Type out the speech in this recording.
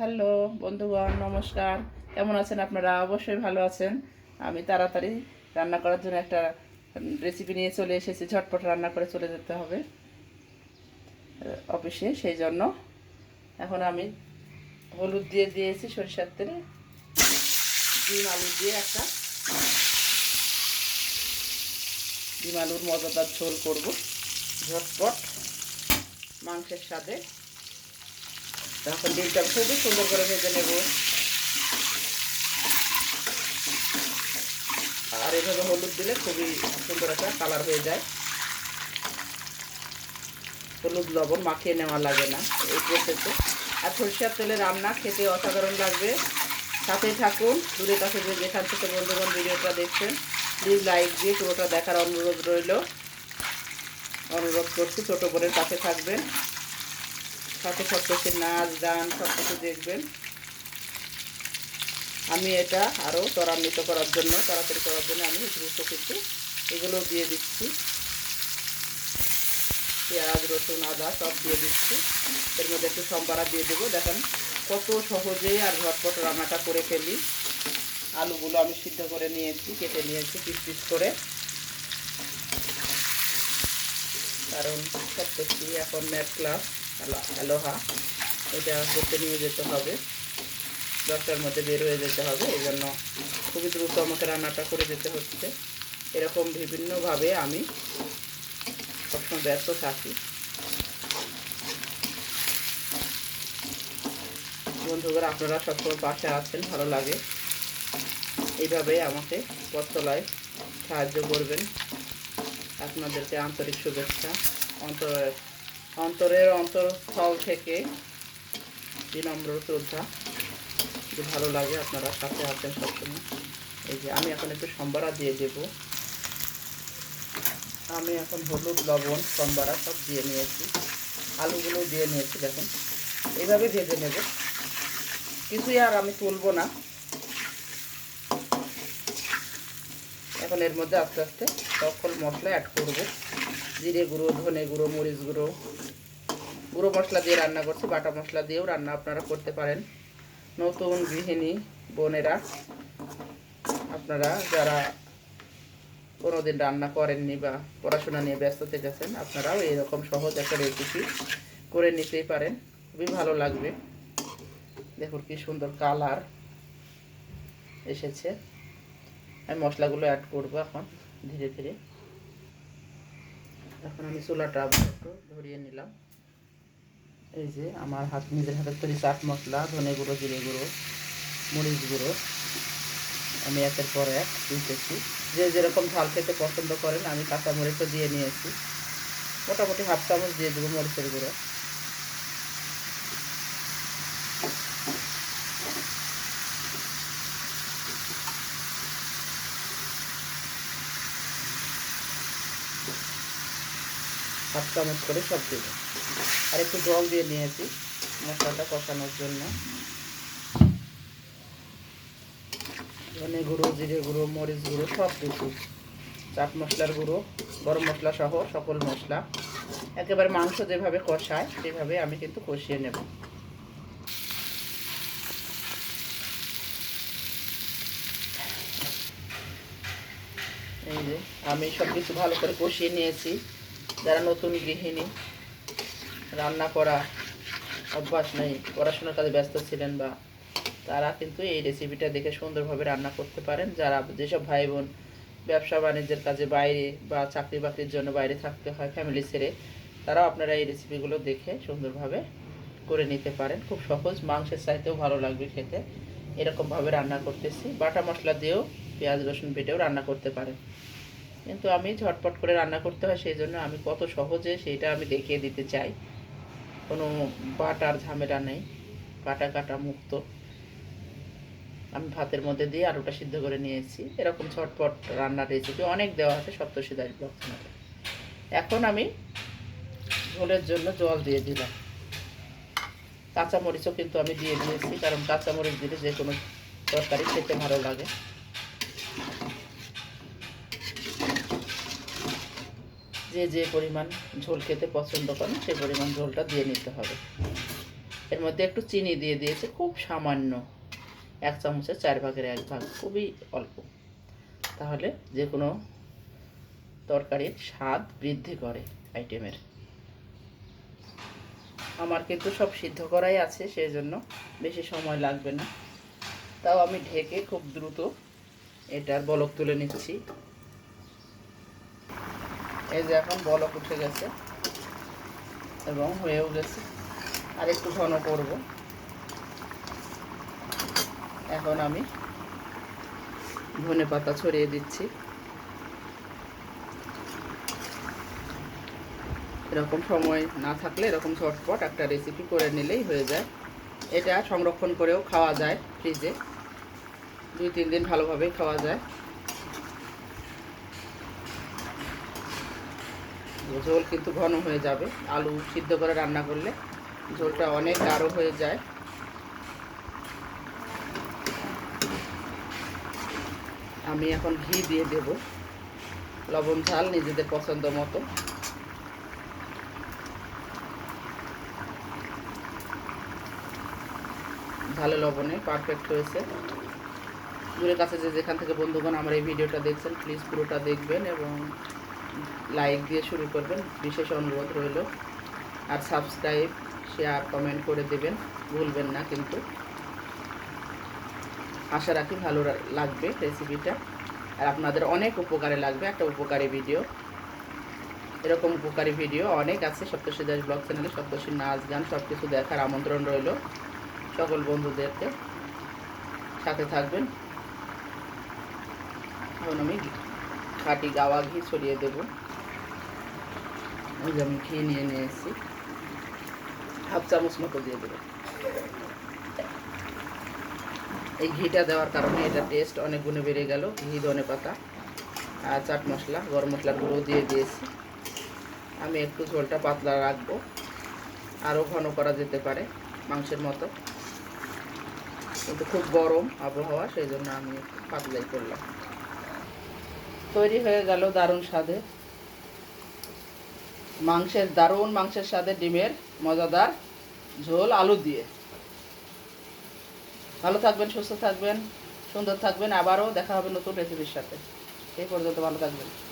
Hello বন্ধুগণ, নমস্কার। কেমন আছেন আপনারা? অবশ্যই ভালো আছেন। আমি তাড়াতাড়ি রান্না করার জন্য একটা রেসিপি নিয়ে চলে এসেছি। ঝটপট রান্না করে চলে যেতে হবে, অফিসে, সেই জন্য। এখন আমি হলুদ দিয়ে দিয়েছি সরিষার তেলে, ডিম আলু দিয়ে একটা। ডিম আলুর মজাদার ঝোল করব, ঝটপট। মাংসের সাথে তখন ডিমটা খুবই সুন্দর করে ভেজে নেব। আর এভাবে হলুদ দিলে খুবই সুন্দর একটা কালার হয়ে যায়। হলুদ, লবণ মাখিয়ে নেওয়া লাগে না এই প্রসেসে আর সরষের তেলে রান্না খেতে অসাধারণ লাগবে। সাথেই থাকুন, দূরে কাছে যে যেখান থেকে বন্ধুগণ ভিডিওটা দেখছেন প্লিজ লাইক দিয়ে পুরোটা দেখার অনুরোধ রইল। অনুরোধ করছি ছোটো বোনের কাছে থাকবেন। সাথে সব কিছু নাচ, গান সব কিছু দেখবেন। আমি এটা আরও ত্বরান্বিত করার জন্য, তাড়াতাড়ি করার জন্য আমি দ্রুত কিন্তু এগুলো দিয়ে দিচ্ছি। পেঁয়াজ, রসুন, আদা সব দিয়ে দিচ্ছি। এর মধ্যে একটু সম্বারা দিয়ে দেবো। দেখেন কত সহজেই আর ঝটপট রান্নাটা করে ফেলি। আলুগুলো আমি সিদ্ধ করে নিয়েছি, কেটে নিয়েছি পিস পিস করে। কারণ সব কিছু এখন ম্যাথ ক্লাস। অ্যালোহা। এটা করতে নিয়ে যেতে হবে। দশটার মধ্যে বের হয়ে যেতে হবে। এই জন্য খুবই দ্রুত আমাকে রান্নাটা করে যেতে হচ্ছে। এরকম বিভিন্নভাবে আমি সবসময় ব্যস্ত থাকি। বন্ধুরা আপনারা সবসময় পাশে আছেন, ভালো লাগে। এইভাবে আমাকে পথতলায় সাহায্য করবেন। আপনাদেরকে আন্তরিক শুভেচ্ছা। অন্তরের অন্তরের অন্তরস্থল থেকে বিনম্র শ্রদ্ধা যে ভালো লাগে আপনারা সাথে আছেন সবসময়। এই যে আমি এখন একটু সম্বারা দিয়ে দেব। আমি এখন হলুদ, লবণ, সম্বারা সব দিয়ে নিয়েছি। আলুগুলো দিয়ে নিয়েছি, দেখুন। এইভাবে ভেজে নেব। কিছুই আর আমি তুলবো না। এখন এর মধ্যে আস্তে আস্তে সকল মশলা অ্যাড করব। জিরে গুঁড়ো, ধনে গুঁড়ো, মরিচ গুঁড়ো গুঁড়ো মশলা দিয়ে রান্না করছি, বাটা মশলা দিয়েও রান্না আপনারা করতে পারেন। নতুন গৃহিণী, বোনেরা, আপনারা যারা কোনোদিন রান্না করেননি বা পড়াশোনা নিয়ে ব্যস্ত থেকেছেন আপনারাও এরকম সহজ একটা রেসিপি করে নিতেই পারেন। খুবই ভালো লাগবে। দেখুন কি সুন্দর কালার এসেছে। আমি মশলাগুলো অ্যাড করব এখন, ধীরে ধীরে। এখন আমি চুলাটা একটু ধরিয়ে নিলাম। এই যে আমার হাত, নিজের হাতের তৈরি চাট মশলা, ধনে গুঁড়ো, জিরে গুঁড়ো, মরিচ গুঁড়ো, আমি একের পর এক দিতেছি। যে যেরকম ঝাল খেতে পছন্দ করেন, আমি কাঁচা মরিচও দিয়ে নিয়েছি। মোটামুটি হাফ চামচ দিয়ে দেবো মরিচের গুঁড়ো। হাফ চামচ করে সব দেবো। আর একটু জল দিয়ে নিয়েছি মশলাটা কষানোর জন্য। ধনে গুঁড়ো, জিরে গুঁড়ো, মরিচ গুঁড়ো সব কিছু চাট মশলার গুঁড়ো, গরম মশলা সহ সকল মশলা। একেবারে মাংস যেভাবে কষায়, সেভাবে আমি কিন্তু কষিয়ে নেব। এই যে, আমি সব কিছু ভালো করে কষিয়ে নিয়েছি। যারা নতুন গৃহিণী, রান্না করা অভ্যাস নেই, পড়াশোনার কাজে ব্যস্ত ছিলেন বা তারা কিন্তু এই রেসিপিটা দেখে সুন্দরভাবে রান্না করতে পারেন। যারা যেসব ভাই বোন ব্যবসা বাণিজ্যের কাজে বাইরে বা চাকরি বাকরির জন্য বাইরে থাকতে হয় ফ্যামিলি ছেড়ে, তারাও আপনারা এই রেসিপিগুলো দেখে সুন্দরভাবে করে নিতে পারেন। খুব সহজ, মাংসের চাইতেও ভালো লাগবে খেতে। এরকমভাবে রান্না করতেছি। বাটা মশলা দিয়েও পেঁয়াজ, রসুন বেটেও রান্না করতে পারেন। কিন্তু আমি ঝটপট করে রান্না করতে হয় সেই জন্য আমি কত সহজে সেইটা আমি দেখিয়ে দিতে চাই। কোনো বাটার ঝামেলা নেই কাটা কাটা মুক্ত। আমি ভাতের মধ্যে দিয়ে আলুটা সিদ্ধ করে নিয়েছি। এরকম ঝটপট রান্নার রেসিপি অনেক দেওয়া আছে সপ্তর্ষি দাস চ্যানেলে এখন আমি ঝোলের জন্য জল দিয়ে দিলাম। কাঁচামরিচও কিন্তু আমি দিয়ে দিয়েছি, কারণ কাঁচামরিচ দিলে যে কোনো তরকারি খেতে ভালো লাগে। যে যে পরিমাণ ঝোল খেতে পছন্দ করেন, সেই পরিমাণ ঝোলটা দিয়ে নিতে হবে। এর মধ্যে একটু চিনি দিয়ে দিয়েছে, খুব সামান্য। এক চামচের চার ভাগের এক ভাগ, খুবই অল্প। তাহলে যে কোনো তরকারির স্বাদ বৃদ্ধি করে আইটেমের। আমার কিন্তু সব সিদ্ধ করাই আছে, সেই জন্য বেশি সময় লাগবে না। তাও আমি ঢেকে খুব দ্রুত এটার বলক তুলে নিচ্ছি। এই যে এখন বলক উঠে গেছে। এবং হয়েও গেছে। আর একটু ঘন করব। এখন আমি ধনে পাতা ছড়িয়ে দিচ্ছি। এরকম সময় না থাকলে এরকম ঝটপট একটা রেসিপি করে নিলেই হয়ে যায়। এটা সংরক্ষণ করেও খাওয়া যায় ফ্রিজে দুই, তিন দিন ভালোভাবেই খাওয়া যায়। ঝোল কিন্তু ঘন হয়ে যাবে। আলু সিদ্ধ করে রান্না করলে ঝোলটা অনেক গাঢ় হয়ে যায়। আমি এখন ঘি দিয়ে দেব। লবণ, ঝাল নিজেদের পছন্দ মতো। ঝালে লবণে পারফেক্ট হয়েছে। দূরের কাছে যে যেখান থেকে বন্ধুগণ আমার এই ভিডিওটা দেখছেন প্লিজ পুরোটা দেখবেন এবং লাইক দিয়ে শুরু করবেন। বিশেষ অনুরোধ রইল। আর সাবস্ক্রাইব শেয়ার কমেন্ট করে দেবেন। ভুলবেন না কিন্তু। আশা রাখি ভালো লাগবে রেসিপিটা আর আপনাদের অনেক উপকারে লাগবে। একটা উপকারী ভিডিও এরকম উপকারী ভিডিও অনেক আছে। সপ্তর্ষি দাস ব্লগ চ্যানেলে সপ্তর্ষি নাচ, গান সব কিছু দেখার আমন্ত্রণ রইল সকল বন্ধুদেরকে। সাথে থাকবেন। এখন আমি খাঁটি গাওয়া ঘি ছড়িয়ে দেব। ওই যে আমি ঘি নিয়ে নিয়ে এসেছি হাফ চামচ মতো দিয়ে দেবো। এই ঘিটা দেওয়ার কারণে এটা টেস্ট অনেক গুণে বেড়ে গেল, ঘি, ধনে পাতা আর চাট মশলা, গরম মশলার গুঁড়ো দিয়ে দিয়েছি। আমি একটু ঝোলটা পাতলা রাখব। আরও ঘন করা যেতে পারে মাংসের মতো। কিন্তু খুব গরম আবহাওয়া, সেই জন্য আমি পাতলাই করলাম। তৈরি হয়ে গেল দারুণ স্বাদে। মাংসের, দারুণ মাংসের স্বাদে ডিমের মজাদার ঝোল আলু দিয়ে। ভালো থাকবেন, সুস্থ থাকবেন, সুন্দর থাকবেন। আবারও দেখা হবে নতুন রেসিপির সাথে। এই পর্যন্ত ভালো থাকবেন।